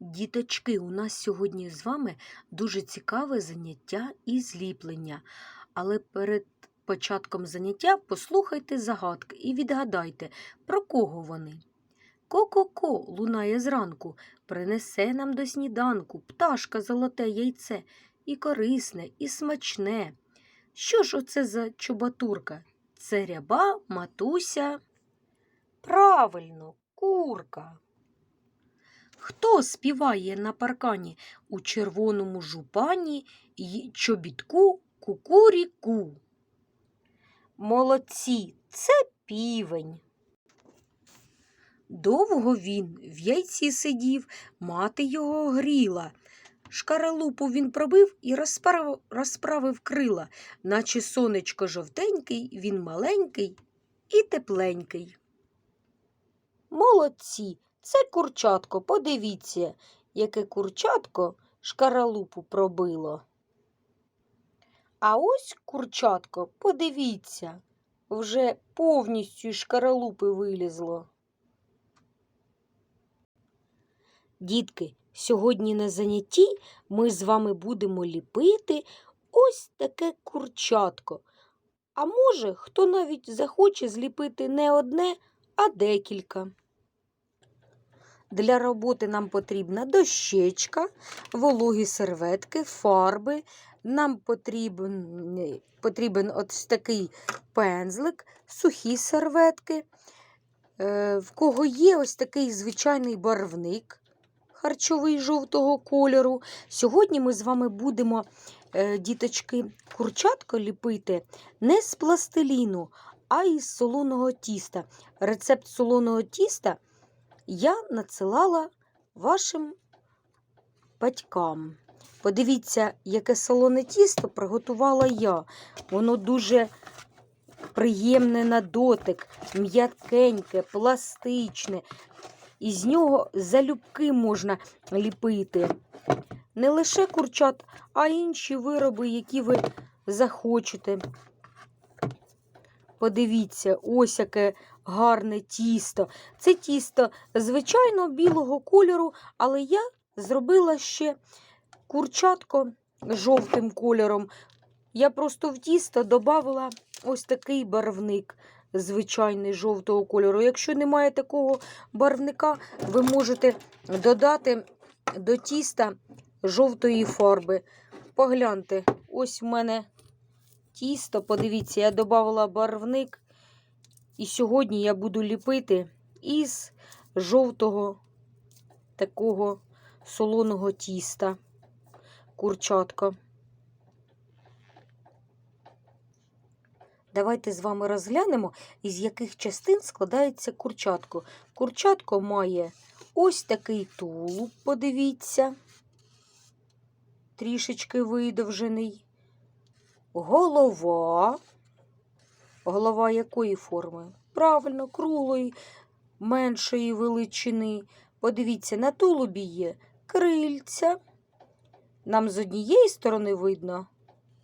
Діточки, у нас сьогодні з вами дуже цікаве заняття і зліплення. Але перед початком заняття послухайте загадки і відгадайте, про кого вони. Ко-ко-ко лунає зранку, принесе нам до сніданку пташка золоте яйце, і корисне, і смачне. Що ж оце за чубатурка? Це ряба, матуся. Правильно, курка. Хто співає на паркані у червоному жупані й чобітку кукуріку? Молодці, це півень. Довго він в яйці сидів, мати його гріла. Шкаралупу він пробив і розправив, розправив крила, наче сонечко жовтенький, він маленький і тепленький. Молодці, це курчатко, подивіться, яке курчатко шкаралупу пробило. А ось курчатко, подивіться, вже повністю шкаралупи вилізло. Дітки, сьогодні на занятті ми з вами будемо ліпити ось таке курчатко. А може, хто навіть захоче зліпити не одне, а декілька. Для роботи нам потрібна дощечка, вологі серветки, фарби. Нам потрібен, потрібен ось такий пензлик, сухі серветки. Е, в кого є ось такий звичайний барвник харчовий жовтого кольору. Сьогодні ми з вами будемо, е, діточки, курчатко ліпити не з пластиліну, а із солоного тіста. Рецепт солоного тіста я надсилала вашим батькам. Подивіться, яке солоне тісто приготувала я. Воно дуже приємне на дотик, м'якеньке, пластичне. Із нього залюбки можна ліпити. Не лише курчат, а інші вироби, які ви захочете. Подивіться, ось яке гарне тісто. Це тісто звичайно білого кольору, але я зробила ще курчатко жовтим кольором. Я просто в тісто додала ось такий барвник звичайний жовтого кольору. Якщо немає такого барвника, ви можете додати до тіста жовтої фарби. Погляньте, ось в мене тісто, подивіться, я додала барвник. І сьогодні я буду ліпити із жовтого такого солоного тіста курчатка. Давайте з вами розглянемо, із яких частин складається курчатко. Курчатко має ось такий тулуб, подивіться, трішечки видовжений. Голова. Голова якої форми? Правильно, круглої, меншої величини. Подивіться, на тулубі є крильця. Нам з однієї сторони видно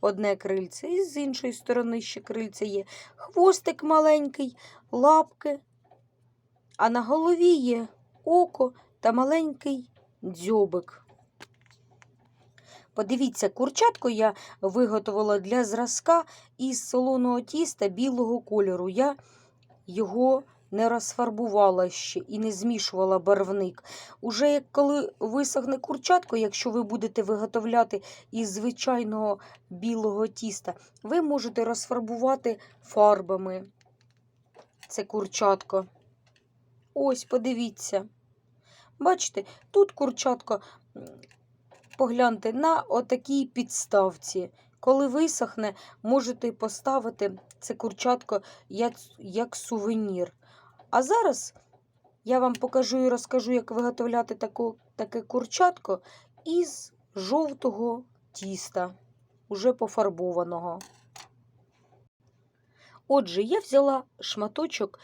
одне крильце, і з іншої сторони ще крильце є. Хвостик маленький, лапки. А на голові є око та маленький дзьобик. Подивіться, курчатку я виготовила для зразка із солоного тіста білого кольору. Я його не розфарбувала ще і не змішувала барвник. Уже як коли висохне курчатко, якщо ви будете виготовляти із звичайного білого тіста, ви можете розфарбувати фарбами це курчатко. Ось, подивіться. Бачите, тут курчатко, погляньте, на отакій підставці. Коли висохне, можете поставити це курчатко як, як сувенір. А зараз я вам покажу і розкажу, як виготовляти таку, таке курчатко із жовтого тіста, уже пофарбованого. Отже, я взяла шматочок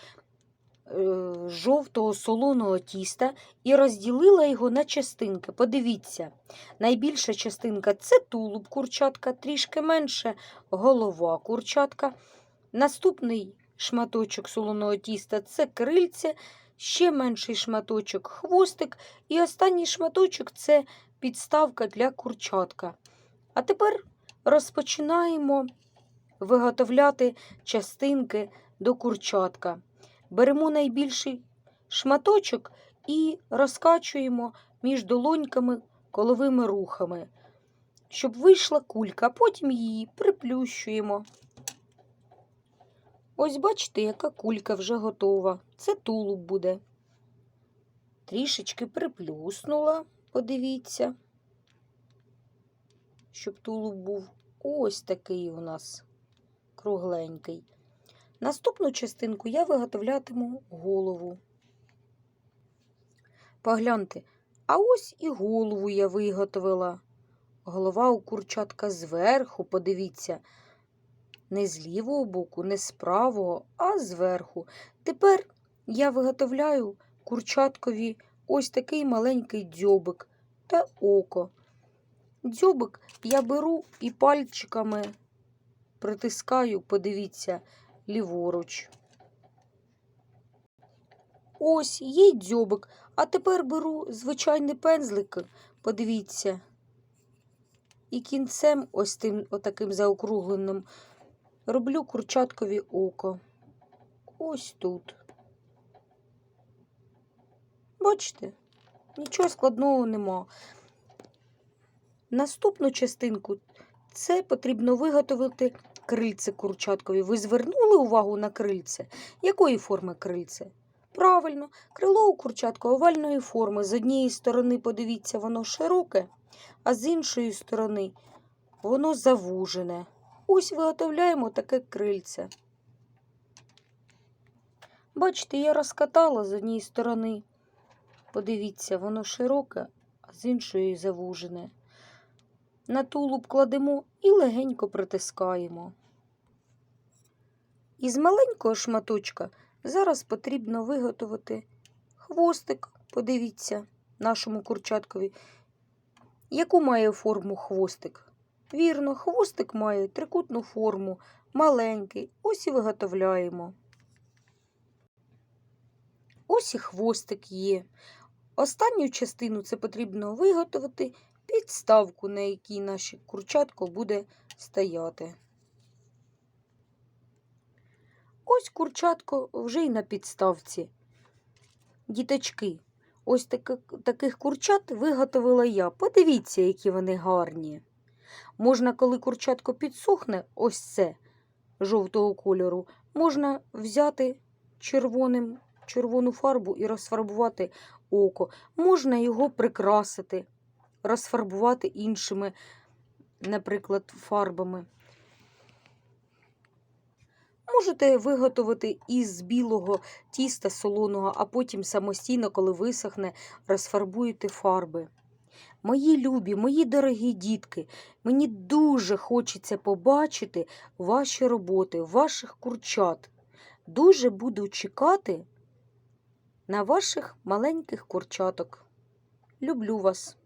жовтого солоного тіста і розділила його на частинки. Подивіться, найбільша частинка це тулуб курчатка, трішки менше голова курчатка. Наступний шматочок солоного тіста це крильце, ще менший шматочок хвостик, і останній шматочок це підставка для курчатка. А тепер розпочинаємо виготовляти частинки до курчатка. Беремо найбільший шматочок і розкачуємо між долоньками коловими рухами, щоб вийшла кулька, а потім її приплющуємо. Ось бачите, яка кулька вже готова. Це тулуб буде. Трішечки приплюснула, подивіться, щоб тулуб був ось такий у нас кругленький. Наступну частинку я виготовлятиму голову. Погляньте, а ось і голову я виготовила. Голова у курчатка зверху, подивіться, не з лівого боку, не з правого, а зверху. Тепер я виготовляю курчаткові ось такий маленький дзьобик та око. Дзьобик я беру і пальчиками притискаю, подивіться, ліворуч. Ось є й дзьобик. А тепер беру звичайний пензлик, подивіться. І кінцем, ось тим отаким заокругленим, роблю курчаткові око. Ось тут. Бачите, нічого складного нема. Наступну частинку це потрібно виготовити крильце курчаткові. Ви звернули увагу на крильце? Якої форми крильце? Правильно, крило у курчатка овальної форми. З однієї сторони, подивіться, воно широке, а з іншої сторони воно завужене. Ось виготовляємо таке крильце. Бачите, я розкатала з однієї сторони. Подивіться, воно широке, а з іншої завужене. На тулуб кладемо і легенько притискаємо. Із маленького шматочка зараз потрібно виготовити хвостик, подивіться, нашому курчаткові. Яку має форму хвостик? Вірно, хвостик має трикутну форму, маленький. Ось і виготовляємо. Ось і хвостик є. Останню частину це потрібно виготовити підставку, на якій наше курчатко буде стояти. Ось курчатко вже й на підставці. Діточки, ось таки, таких курчат виготовила я. Подивіться, які вони гарні. Можна, коли курчатко підсохне, ось це жовтого кольору, можна взяти червоним, червону фарбу і розфарбувати око. Можна його прикрасити, розфарбувати іншими, наприклад, фарбами. Можете виготовити із білого тіста солоного, а потім самостійно, коли висохне, розфарбуєте фарби. Мої любі, мої дорогі дітки, мені дуже хочеться побачити ваші роботи, ваших курчат. Дуже буду чекати на ваших маленьких курчаток. Люблю вас.